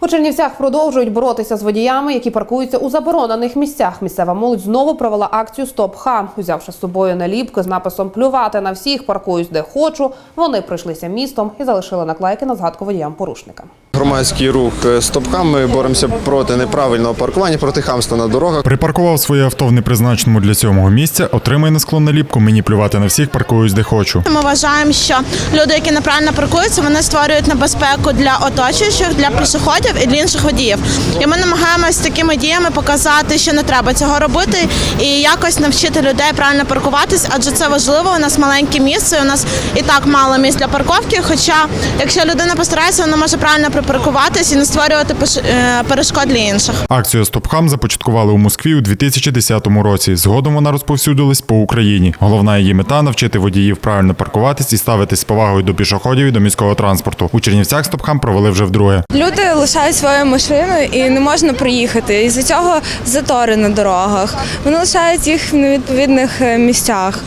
У Чернівцях продовжують боротися з водіями, які паркуються у заборонених місцях. Місцева молодь знову провела акцію Стоп Ха. Узявши з собою наліпки з написом Плювати на всіх, паркуюсь де хочу. Вони пройшлися містом і залишили наклейки на згадку водіям порушника. Громадський рух «Стопхам». Ми боремося проти неправильного паркування, проти хамства на дорогах. Припаркував своє авто в непризначеному для цього місця, отримає на склон наліпку Мені плювати на всіх, паркуюсь де хочу. Ми вважаємо, що люди, які неправильно паркуються, вони створюють небезпеку для оточуючих, для пішоходів і для інших водіїв. І ми намагаємося такими діями показати, що не треба цього робити, і якось навчити людей правильно паркуватись, адже це важливо. У нас маленьке місце, у нас і так мало місць для парковки. Хоча, якщо людина постарається, вона може правильно припаркуватись і не створювати е, перешкод для інших. Акцію Стопхам започаткували у Москві у 2010 році. Згодом вона розповсюдилась по Україні. Головна її мета навчити водіїв правильно паркуватись і ставитись з повагою до пішоходів і до міського транспорту. У Чернівцях Стопхам провели вже вдруге. Люди лишають свою машину і не можна проїхати. І з цього затори на дорогах. Вони лишають їх в невідповідних е, місцях,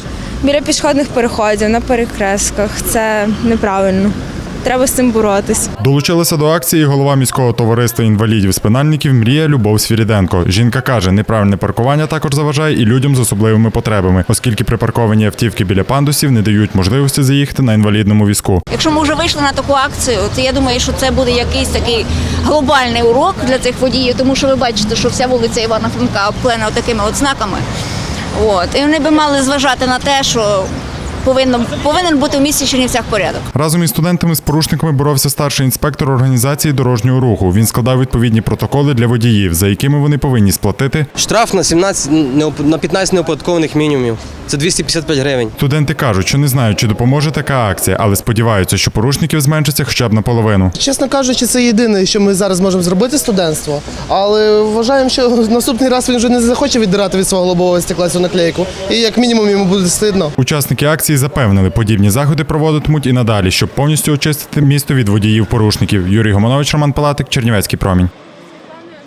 біля пішохідних переходів, на перекрестках. Це неправильно. Треба з цим боротись. Долучилася до акції голова міського товариства інвалідів-спинальників Мрія Любов Свіріденко. Жінка каже, неправильне паркування також заважає і людям з особливими потребами, оскільки припарковані автівки біля пандусів не дають можливості заїхати на інвалідному візку. Якщо ми вже вийшли на таку акцію, то я думаю, що це буде якийсь такий глобальний урок для цих водіїв, тому що ви бачите, що вся вулиця Івана Франка обклеєна такими от знаками. От. І вони би мали зважати на те, що повинно, повинен бути в місті Чернівцях порядок. Разом із студентами з порушниками боровся старший інспектор організації дорожнього руху. Він складав відповідні протоколи для водіїв, за якими вони повинні сплатити. Штраф на 17, неоп- на 15 неоподаткованих мінімумів. Це 255 гривень. Студенти кажуть, що не знають, чи допоможе така акція, але сподіваються, що порушників зменшиться хоча б наполовину. Чесно кажучи, це єдине, що ми зараз можемо зробити студентство. Але вважаємо, що наступний раз він вже не захоче віддирати від свого лобового стекла цю наклейку. І як мінімум йому буде стидно. Учасники акції запевнили, подібні заходи проводитимуть і надалі, щоб повністю очистити місто від водіїв порушників. Юрій Гомонович, Роман Палатик, Чернівецький промінь.